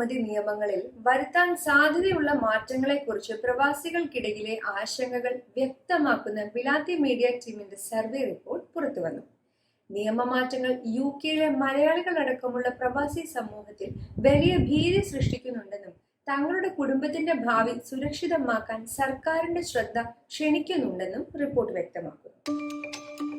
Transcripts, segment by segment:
അനുമതി നിയമങ്ങളിൽ വരുത്താൻ സാധ്യതയുള്ള മാറ്റങ്ങളെക്കുറിച്ച് പ്രവാസികൾക്കിടയിലെ ആശങ്കകൾ വ്യക്തമാക്കുന്ന വിലാത്തി മീഡിയ ടീമിന്റെ സർവേ റിപ്പോർട്ട് പുറത്തുവന്നു. നിയമമാറ്റങ്ങൾ യു കെയിലെ മലയാളികളടക്കമുള്ള പ്രവാസി സമൂഹത്തിൽ വലിയ ഭീതി സൃഷ്ടിക്കുന്നുണ്ടെന്നും തങ്ങളുടെ കുടുംബത്തിന്റെ ഭാവി സുരക്ഷിതമാക്കാൻ സർക്കാരിന്റെ ശ്രദ്ധ ക്ഷണിക്കുന്നുണ്ടെന്നും റിപ്പോർട്ട് വ്യക്തമാക്കുന്നു.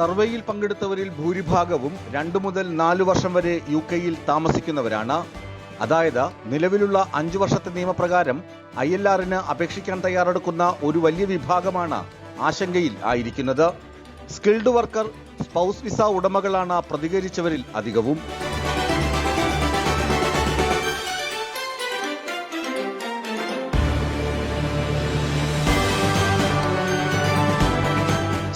സർവേയിൽ പങ്കെടുത്തവരിൽ ഭൂരിഭാഗവും രണ്ടു മുതൽ നാലു വർഷം വരെ യു കെയിൽ താമസിക്കുന്നവരാണ്. അതായത് നിലവിലുള്ള അഞ്ചു വർഷത്തെ നിയമപ്രകാരം ഐ എൽ ആറിന് അപേക്ഷിക്കാൻ തയ്യാറെടുക്കുന്ന ഒരു വലിയ വിഭാഗമാണ് ആശങ്കയിൽ ആയിരിക്കുന്നത്. സ്കിൽഡ് വർക്കർ സ്പൗസ് വിസ ഉടമകളാണ് പ്രതികരിച്ചവരിൽ അധികവും.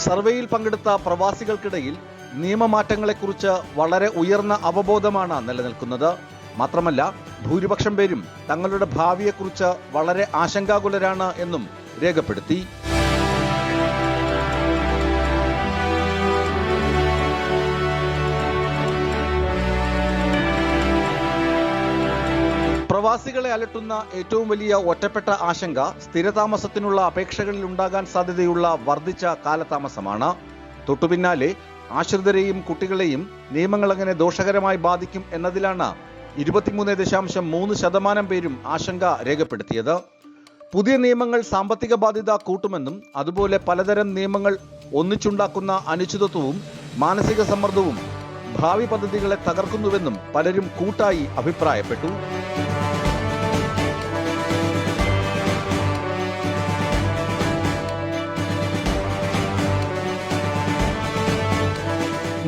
സർവേയിൽ പങ്കെടുത്ത പ്രവാസികൾക്കിടയിൽ നിയമമാറ്റങ്ങളെക്കുറിച്ച് വളരെ ഉയർന്ന അവബോധമാണ് നിലനിൽക്കുന്നത്. മാത്രമല്ല ഭൂരിപക്ഷം പേരും തങ്ങളുടെ ഭാവിയെക്കുറിച്ച് വളരെ ആശങ്കാകുലരാണ് എന്നും രേഖപ്പെടുത്തി. പ്രവാസികളെ അലട്ടുന്ന ഏറ്റവും വലിയ ഒറ്റപ്പെട്ട ആശങ്ക സ്ഥിരതാമസത്തിനുള്ള അപേക്ഷകളിൽ ഉണ്ടാകാൻ സാധ്യതയുള്ള വർദ്ധിച്ച കാലതാമസമാണ്. തൊട്ടുപിന്നാലെ ആശ്രിതരെയും കുട്ടികളെയും നിയമങ്ങൾ അങ്ങനെ ദോഷകരമായി ബാധിക്കും എന്നതിലാണ് ഇരുപത്തിമൂന്ന് ദശാംശം മൂന്ന് ശതമാനം പേരും ആശങ്ക രേഖപ്പെടുത്തിയത്. പുതിയ നിയമങ്ങൾ സാമ്പത്തിക ബാധ്യത കൂട്ടുമെന്നും അതുപോലെ പലതരം നിയമങ്ങൾ ഒന്നിച്ചുണ്ടാക്കുന്ന അനിശ്ചിതത്വവും മാനസിക സമ്മർദ്ദവും ഭാവി പദ്ധതികളെ തകർക്കുന്നുവെന്നും പലരും കൂട്ടായി അഭിപ്രായപ്പെട്ടു.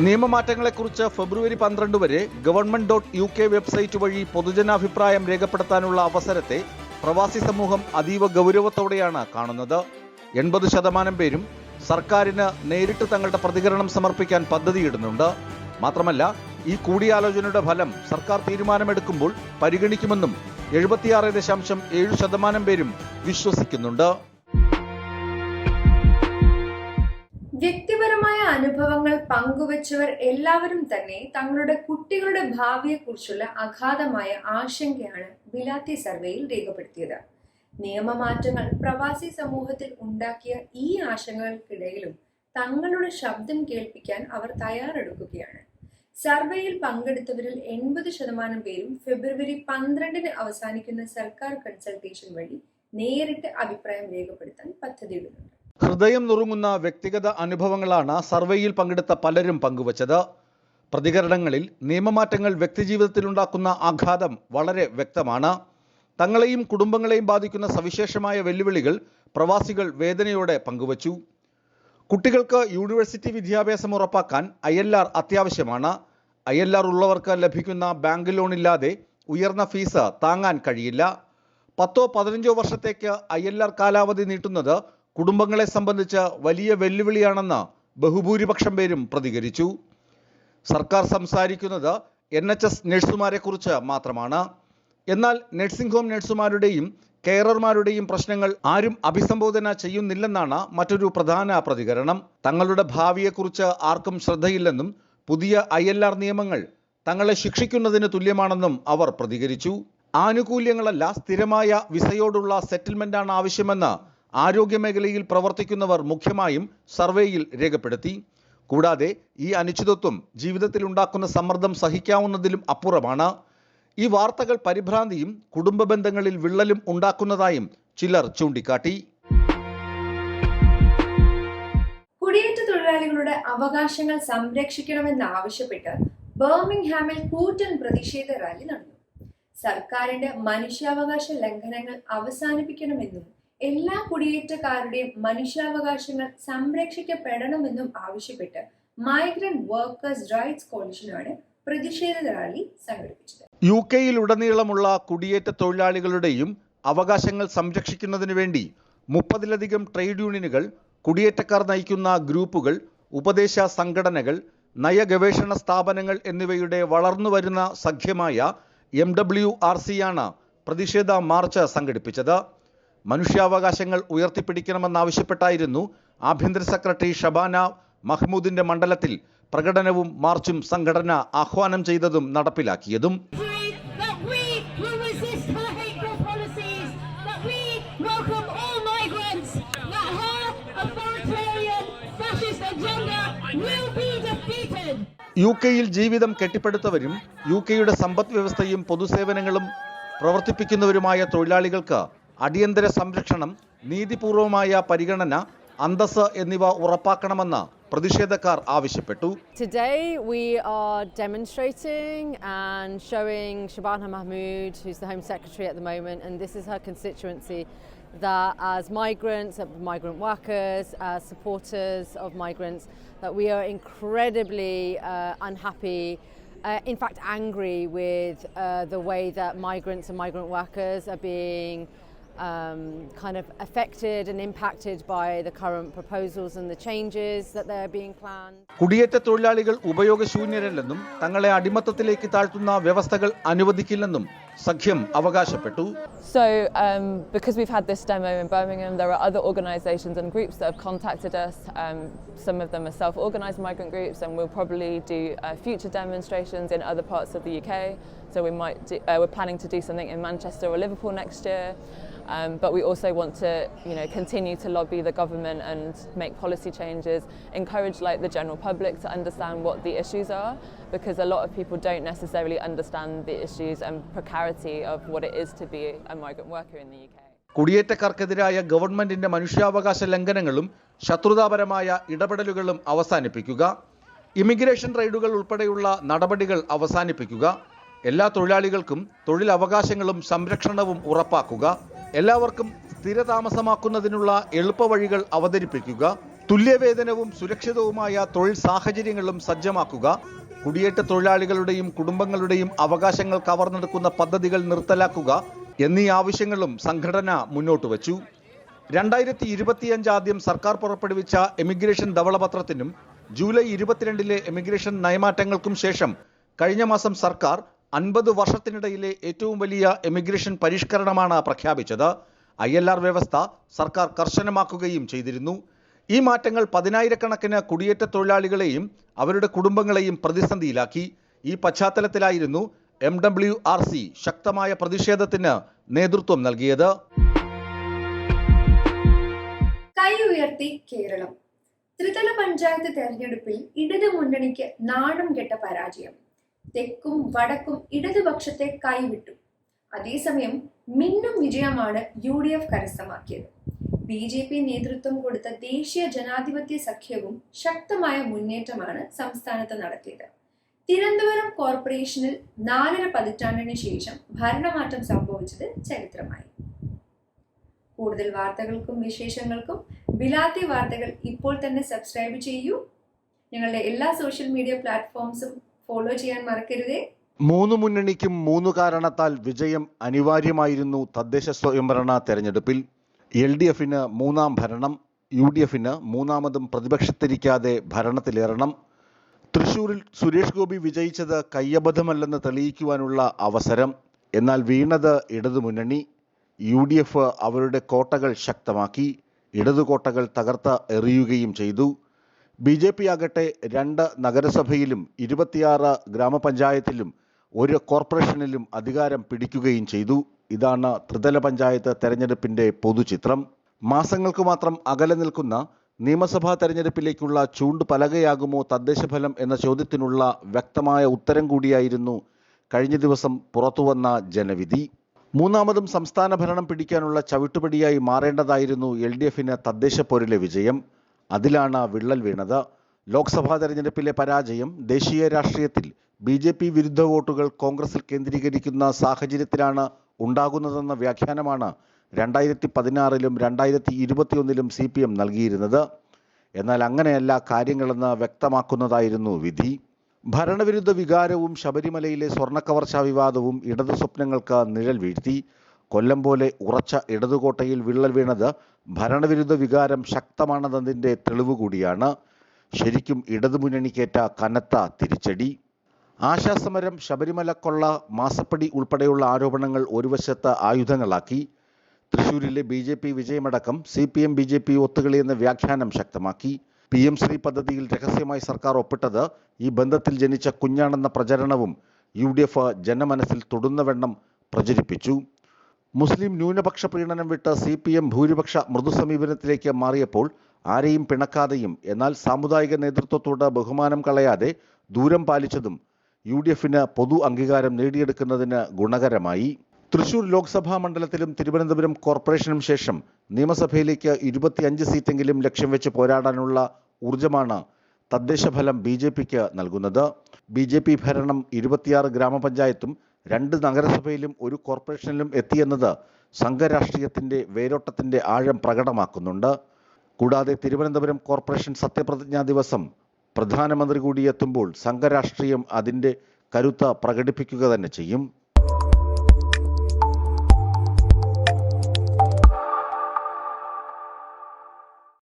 നിയമമാറ്റങ്ങളെക്കുറിച്ച് ഫെബ്രുവരി പന്ത്രണ്ട് വരെ government dot U K website വഴി പൊതുജനാഭിപ്രായം രേഖപ്പെടുത്താനുള്ള അവസരത്തെ പ്രവാസി സമൂഹം അതീവ ഗൗരവത്തോടെയാണ് കാണുന്നത്. എൺപത് ശതമാനം പേരും സർക്കാരിന് നേരിട്ട് തങ്ങളുടെ പ്രതികരണം സമർപ്പിക്കാൻ പദ്ധതിയിടുന്നുണ്ട്. മാത്രമല്ല ഈ കൂടിയാലോചനയുടെ ഫലം സർക്കാർ തീരുമാനമെടുക്കുമ്പോൾ പരിഗണിക്കുമെന്നും എഴുപത്തിയാറ് ദശാംശം ഏഴ് ശതമാനം പേരും വിശ്വസിക്കുന്നുണ്ട്. വ്യക്തിപരമായ അനുഭവങ്ങൾ പങ്കുവച്ചവർ എല്ലാവരും തന്നെ തങ്ങളുടെ കുട്ടികളുടെ ഭാവിയെക്കുറിച്ചുള്ള അഗാധമായ ആശങ്കയാണ് ബിലാത്തി സർവേയിൽ രേഖപ്പെടുത്തിയത്. നിയമമാറ്റങ്ങൾ പ്രവാസി സമൂഹത്തിൽ ഉണ്ടാക്കിയ ഈ ആശങ്കകൾക്കിടയിലും തങ്ങളുടെ ശബ്ദം കേൾപ്പിക്കാൻ അവർ തയ്യാറെടുക്കുകയാണ്. സർവേയിൽ പങ്കെടുത്തവരിൽ എൺപത് ശതമാനം പേരും ഫെബ്രുവരി പന്ത്രണ്ടിന് അവസാനിക്കുന്ന സർക്കാർ കൺസൾട്ടേഷൻ വഴി നേരിട്ട് അഭിപ്രായം രേഖപ്പെടുത്താൻ പദ്ധതിയിടുന്നുണ്ട്. ഹൃദയം നുറുങ്ങുന്ന വ്യക്തിഗത അനുഭവങ്ങളാണ് സർവേയിൽ പങ്കെടുത്ത പലരും പങ്കുവച്ചത്. പ്രതികരണങ്ങളിൽ നിയമമാറ്റങ്ങൾ വ്യക്തിജീവിതത്തിലുണ്ടാക്കുന്ന ആഘാതം വളരെ വ്യക്തമാണ്. തങ്ങളെയും കുടുംബങ്ങളെയും ബാധിക്കുന്ന സവിശേഷമായ വെല്ലുവിളികൾ പ്രവാസികൾ വേദനയോടെ പങ്കുവച്ചു. കുട്ടികൾക്ക് യൂണിവേഴ്സിറ്റി വിദ്യാഭ്യാസം ഉറപ്പാക്കാൻ ഐ എൽ ആർ അത്യാവശ്യമാണ്. ഐ എൽ ആർ ഉള്ളവർക്ക് ലഭിക്കുന്ന ബാങ്ക് ലോൺ ഇല്ലാതെ ഉയർന്ന ഫീസ് താങ്ങാൻ കഴിയില്ല. പത്തോ പതിനഞ്ചോ വർഷത്തേക്ക് ഐ എൽ ആർ കാലാവധി നീട്ടുന്നത് കുടുംബങ്ങളെ സംബന്ധിച്ച് വലിയ വെല്ലുവിളിയാണെന്ന് ബഹുഭൂരിപക്ഷം പേരും പ്രതികരിച്ചു. സർക്കാർ സംസാരിക്കുന്നത് എൻ എച്ച് എസ് നഴ്സുമാരെക്കുറിച്ച് മാത്രമാണ്. എന്നാൽ നഴ്സിംഗ് ഹോം നഴ്സുമാരുടെയും കെയറർമാരുടെയും പ്രശ്നങ്ങൾ ആരും അഭിസംബോധന ചെയ്യുന്നില്ലെന്നാണ് മറ്റൊരു പ്രധാന പ്രതികരണം. തങ്ങളുടെ ഭാവിയെക്കുറിച്ച് ആർക്കും ശ്രദ്ധയില്ലെന്നും പുതിയ ഐ എൽ ആർ നിയമങ്ങൾ തങ്ങളെ ശിക്ഷിക്കുന്നതിന് തുല്യമാണെന്നും അവർ പ്രതികരിച്ചു. ആനുകൂല്യങ്ങളല്ല സ്ഥിരമായ വിസയോടുള്ള സെറ്റിൽമെന്റാണ് ആവശ്യമെന്ന് ആരോഗ്യമേഖലയിൽ പ്രവർത്തിക്കുന്നവർ മുഖ്യമായും സർവേയിൽ രേഖപ്പെടുത്തി. കൂടാതെ ഈ അനിശ്ചിതത്വം ജീവിതത്തിൽ ഉണ്ടാക്കുന്ന സമ്മർദ്ദം സഹിക്കാവുന്നതിലും അപ്പുറമാണ്. ഈ വാർത്തകൾ പരിഭ്രാന്തിയും കുടുംബ ബന്ധങ്ങളിൽ വിള്ളലും ഉണ്ടാക്കുന്നതായും ചിലർ ചൂണ്ടിക്കാട്ടി. കുടിയേറ്റ തൊഴിലാളികളുടെ അവകാശങ്ങൾ സംരക്ഷിക്കണമെന്നാവശ്യപ്പെട്ട് ബർമിംഗ്ഹാമിൽ കൂറ്റൻ പ്രതിഷേധ റാലി നടന്നു. സർക്കാരിന്റെ മനുഷ്യാവകാശ ലംഘനങ്ങൾ അവസാനിപ്പിക്കണമെന്നും എല്ലാ കുടിയേറ്റക്കാരുടെയും മനുഷ്യാവകാശങ്ങൾ സംരക്ഷിക്കപ്പെടണമെന്നും ആവശ്യപ്പെട്ട് മൈഗ്രന്റ് വർക്കേഴ്സ് റൈറ്റ്സ് കോalitionാണ് പ്രതിഷേധ റാലി സംഘടിപ്പിച്ചത്. യു കെയിലുടനീളമുള്ള കുടിയേറ്റ തൊഴിലാളികളുടെയും അവകാശങ്ങൾ സംരക്ഷിക്കുന്നതിനു വേണ്ടി മുപ്പതിലധികം ട്രേഡ് യൂണിയനുകൾ കുടിയേറ്റക്കാർ നയിക്കുന്ന ഗ്രൂപ്പുകൾ ഉപദേശ സംഘടനകൾ നയഗവേഷണ സ്ഥാപനങ്ങൾ എന്നിവയുടെ വളർന്നുവരുന്ന സഖ്യമായ എം ഡബ്ല്യു ആർ സിയാണ് പ്രതിഷേധ മാർച്ച് സംഘടിപ്പിച്ചത്. മനുഷ്യാവകാശങ്ങൾ ഉയർത്തിപ്പിടിക്കണമെന്നാവശ്യപ്പെട്ടായിരുന്നു ആഭ്യന്തര സെക്രട്ടറി ഷബാന മഹ്മൂദിന്റെ മണ്ഡലത്തിൽ പ്രകടനവും മാർച്ചും സംഘടന ആഹ്വാനം ചെയ്തതും നടപ്പിലാക്കിയതും. യു കെയിൽ ജീവിതം കെട്ടിപ്പടുത്തവരും യു കെയുടെ സമ്പദ് വ്യവസ്ഥയും പൊതുസേവനങ്ങളും പ്രവർത്തിപ്പിക്കുന്നവരുമായ തൊഴിലാളികൾക്ക് അടിയന്തര സംരക്ഷണം നീതിപൂർവമായ പരിഗണന അന്തസ് എന്നിവ ഉറപ്പാക്കണമെന്ന് പ്രതിഷേധക്കാർ ആവശ്യപ്പെട്ടു Today we are demonstrating and showing Shabana Mahmood, who's the Home Secretary at the moment, and this is her constituency, that as migrants, migrant workers, as supporters of migrants, that we are incredibly uh, unhappy. Uh, in fact, angry with uh, the way that migrants and migrant workers are being um, kind of affected and impacted by the current proposals and the changes that they're being planned. കുടിയേറ്റ തൊഴിലാളികൾ ഉപയോഗശൂന്യരല്ലെന്നും തങ്ങളെ അടിമത്തത്തിലേക്ക് താഴ്ത്തുന്ന വ്യവസ്ഥകൾ അനുവദിക്കില്ലെന്നും സഖ്യം അവകാശപ്പെട്ടു So, um, because we've had this demo in Birmingham, there are other organisations and groups that have contacted us. Um, some of them are self organised migrant groups, and we'll probably do uh, future demonstrations in other parts of the UK. So, we might do, uh, we're planning to do something in Manchester or Liverpool next year. Um, but we also want to, you know, continue to lobby the government and make policy changes, encourage like the general public to understand what the issues are, because a lot of people don't necessarily understand the issues and precarity of what it is to be a migrant worker in the UK. കുടിയേറ്റക്കാർക്കെതിരായ ഗവൺമെന്റിന്റെ മനുഷ്യാവകാശ ലംഘനങ്ങളും ശത്രുതാപരമായ ഇടപെടലുകളും അവസാനിപ്പിക്കുക immigration റൈഡുകൾ ഉൾപ്പെടെയുള്ള നടപടികൾ അവസാനിപ്പിക്കുക എല്ലാ തൊഴിലാളികൾക്കും തൊഴിലവകാശങ്ങളും സംരക്ഷണവും ഉറപ്പാക്കുക എല്ലാവർക്കും സ്ഥിരതാമസമാക്കുന്നതിനുള്ള എളുപ്പവഴികൾ അവതരിപ്പിക്കുക തുല്യവേതനവും സുരക്ഷിതവുമായ തൊഴിൽ സാഹചര്യങ്ങളും സജ്ജമാക്കുക കുടിയേറ്റ തൊഴിലാളികളുടെയും കുടുംബങ്ങളുടെയും അവകാശങ്ങൾ കവർന്നെടുക്കുന്ന പദ്ധതികൾ നിർത്തലാക്കുക എന്നീ ആവശ്യങ്ങളും സംഘടന മുന്നോട്ട് വച്ചു. രണ്ടായിരത്തി ഇരുപത്തിയഞ്ച് ആദ്യം സർക്കാർ പുറപ്പെടുവിച്ച എമിഗ്രേഷൻ ധവളപത്രത്തിനും ജൂലൈ ഇരുപത്തിരണ്ടിലെ എമിഗ്രേഷൻ നയമാറ്റങ്ങൾക്കും ശേഷം കഴിഞ്ഞ മാസം സർക്കാർ അൻപത് വർഷത്തിനിടയിലെ ഏറ്റവും വലിയ എമിഗ്രേഷൻ പരിഷ്കരണമാണ് പ്രഖ്യാപിച്ചത്. ഐ വ്യവസ്ഥ സർക്കാർ കർശനമാക്കുകയും ചെയ്തിരുന്നു. ഈ മാറ്റങ്ങൾ പതിനായിരക്കണക്കിന് കുടിയേറ്റ തൊഴിലാളികളെയും അവരുടെ കുടുംബങ്ങളെയും പ്രതിസന്ധിയിലാക്കി. ഈ പശ്ചാത്തലത്തിലായിരുന്നു എം ഡബ്ല്യു ആർ സി ശക്തമായ പ്രതിഷേധത്തിന് നേതൃത്വം നൽകിയത്. കൈ ഉയർത്തി കേരളം. ത്രിതല പഞ്ചായത്ത് തെരഞ്ഞെടുപ്പിൽ ഇടത് മുന്നണിക്ക് നാണം കെട്ട പരാജയം. തെക്കും വടക്കും ഇടതുപക്ഷത്തെ കൈവിട്ടു. അതേസമയം മിന്നും വിജയമാണ് യു ഡി എഫ് കരസ്ഥമാക്കിയത്. ബി ജെ പി നേതൃത്വം കൊടുത്ത ദേശീയ ജനാധിപത്യ സഖ്യവും ശക്തമായ മുന്നേറ്റമാണ് സംസ്ഥാനത്ത് നടത്തിയത്. തിരുവനന്തപുരം കോർപ്പറേഷനിൽ നാലര പതിറ്റാണ്ടിന് ശേഷം ഭരണമാറ്റം സംഭവിച്ചത് ചരിത്രമായി. കൂടുതൽ വാർത്തകൾക്കും വിശേഷങ്ങൾക്കും ബിലാത്തി വാർത്തകൾ ഇപ്പോൾ തന്നെ സബ്സ്ക്രൈബ് ചെയ്യൂ. ഞങ്ങളുടെ എല്ലാ സോഷ്യൽ മീഡിയ പ്ലാറ്റ്ഫോംസും ഫോളോ ചെയ്യാൻ മറക്കരുതേ. മൂന്ന് മുന്നണിക്കും മൂന്ന് കാരണത്താൽ വിജയം അനിവാര്യമായിരുന്നു തദ്ദേശ സ്വയംഭരണ തെരഞ്ഞെടുപ്പിൽ. എൽ ഡി എഫിന് മൂന്നാം ഭരണം യു ഡി എഫിന് മൂന്നാമതും പ്രതിപക്ഷത്തിരിക്കാതെ ഭരണത്തിലേറണം. തൃശൂരിൽ സുരേഷ് ഗോപി വിജയിച്ചത് കയ്യബദ്ധമല്ലെന്ന് തെളിയിക്കുവാനുള്ള അവസരം. എന്നാൽ വീണത് ഇടതുമുന്നണി. യു ഡി എഫ് അവരുടെ കോട്ടകൾ ശക്തമാക്കി. ഇടതു കോട്ടകൾ തകർത്ത് എറിയുകയും ചെയ്തു. ബി ജെ പി ആകട്ടെ രണ്ട് നഗരസഭയിലും ഇരുപത്തിയാറ് ഗ്രാമപഞ്ചായത്തിലും ഒരു കോർപ്പറേഷനിലും അധികാരം പിടിക്കുകയും ചെയ്തു. ഇതാണ് ത്രിതല പഞ്ചായത്ത് തെരഞ്ഞെടുപ്പിന്റെ പൊതുചിത്രം. മാസങ്ങൾക്ക് മാത്രം അകലെ നിൽക്കുന്ന നിയമസഭാ തെരഞ്ഞെടുപ്പിലേക്കുള്ള ചൂണ്ടുപലകയാകുമോ തദ്ദേശഫലം എന്ന ചോദ്യത്തിനുള്ള വ്യക്തമായ ഉത്തരം കൂടിയായിരുന്നു കഴിഞ്ഞ ദിവസം പുറത്തുവന്ന ജനവിധി. മൂന്നാമതും സംസ്ഥാന ഭരണം പിടിക്കാനുള്ള ചവിട്ടുപടിയായി മാറേണ്ടതായിരുന്നു എൽ ഡി എഫിന് തദ്ദേശ പോരിലെ വിജയം. അതിലാണ് വിള്ളൽ വീണത്. ലോക്സഭാ തെരഞ്ഞെടുപ്പിലെ പരാജയം ദേശീയ രാഷ്ട്രീയത്തിൽ ബി ജെ പി വിരുദ്ധ വോട്ടുകൾ കോൺഗ്രസിൽ കേന്ദ്രീകരിക്കുന്ന സാഹചര്യത്തിലാണ് ഉണ്ടാകുന്നതെന്ന വ്യാഖ്യാനമാണ് രണ്ടായിരത്തി പതിനാറിലും രണ്ടായിരത്തി ഇരുപത്തിയൊന്നിലും സി പി എം നൽകിയിരുന്നത്. എന്നാൽ അങ്ങനെയല്ല കാര്യങ്ങളെന്ന് വ്യക്തമാക്കുന്നതായിരുന്നു വിധി. ഭരണവിരുദ്ധ വികാരവും ശബരിമലയിലെ സ്വർണക്കവർച്ചാ വിവാദവും ഇടതു സ്വപ്നങ്ങൾക്ക് നിഴൽ വീഴ്ത്തി. കൊല്ലം പോലെ ഉറച്ച ഇടതുകോട്ടയിൽ വിള്ളൽ വീണത് ഭരണവിരുദ്ധ വികാരം ശക്തമാണെന്നതിന്റെ തെളിവ് കൂടിയാണ് ശരിക്കും ഇടതുമുന്നണിക്കേറ്റ കനത്ത തിരിച്ചടി. ആശാസമരം ശബരിമല കൊള്ള മാസപ്പടി ഉൾപ്പെടെയുള്ള ആരോപണങ്ങൾ ഒരു വശത്ത് ആയുധങ്ങളാക്കി. തൃശൂരിലെ B J P വിജയമടക്കം C P M B J P ഒത്തുകളി എന്ന വ്യാഖ്യാനം ശക്തമാക്കി. പി എം ശ്രീ പദ്ധതിയിൽ രഹസ്യമായി സർക്കാർ ഒപ്പിട്ടത് ഈ ബന്ധത്തിൽ ജനിച്ച കുഞ്ഞാണെന്ന പ്രചരണവും യു ഡി എഫ് ജനമനസ്സിൽ തൊടുന്നവണ്ണം പ്രചരിപ്പിച്ചു. മുസ്ലിം ന്യൂനപക്ഷ പ്രീണനം വിട്ട് സി പി എം ഭൂരിപക്ഷ മൃദുസമീപനത്തിലേക്ക് മാറിയപ്പോൾ ആരെയും പിണക്കാതെയും എന്നാൽ സാമുദായിക നേതൃത്വത്തോട് ബഹുമാനം കളയാതെ ദൂരം പാലിച്ചതും യു ഡി എഫിന് പൊതു അംഗീകാരം നേടിയെടുക്കുന്നതിന് ഗുണകരമായി. തൃശൂർ ലോക്സഭാ മണ്ഡലത്തിലും തിരുവനന്തപുരം കോർപ്പറേഷനും ശേഷം നിയമസഭയിലേക്ക് ഇരുപത്തിയഞ്ച് സീറ്റെങ്കിലും ലക്ഷ്യം വെച്ച് പോരാടാനുള്ള ഊർജമാണ് തദ്ദേശഫലം ബി ജെ പിക്ക് നൽകുന്നത്. ബി ജെ പി ഭരണം ഇരുപത്തിയാറ് ഗ്രാമപഞ്ചായത്തും രണ്ട് നഗരസഭയിലും ഒരു കോർപ്പറേഷനിലും എത്തിയെന്നത് സംഘരാഷ്ട്രീയത്തിന്റെ വേരോട്ടത്തിന്റെ ആഴം പ്രകടമാക്കുന്നുണ്ട്. കൂടാതെ തിരുവനന്തപുരം കോർപ്പറേഷൻ സത്യപ്രതിജ്ഞാ ദിവസം പ്രധാനമന്ത്രി കൂടിയെത്തുമ്പോൾ സംഘരാഷ്ട്രീയം അതിന്റെ കരുത്ത് പ്രകടിപ്പിക്കുക തന്നെ ചെയ്യും.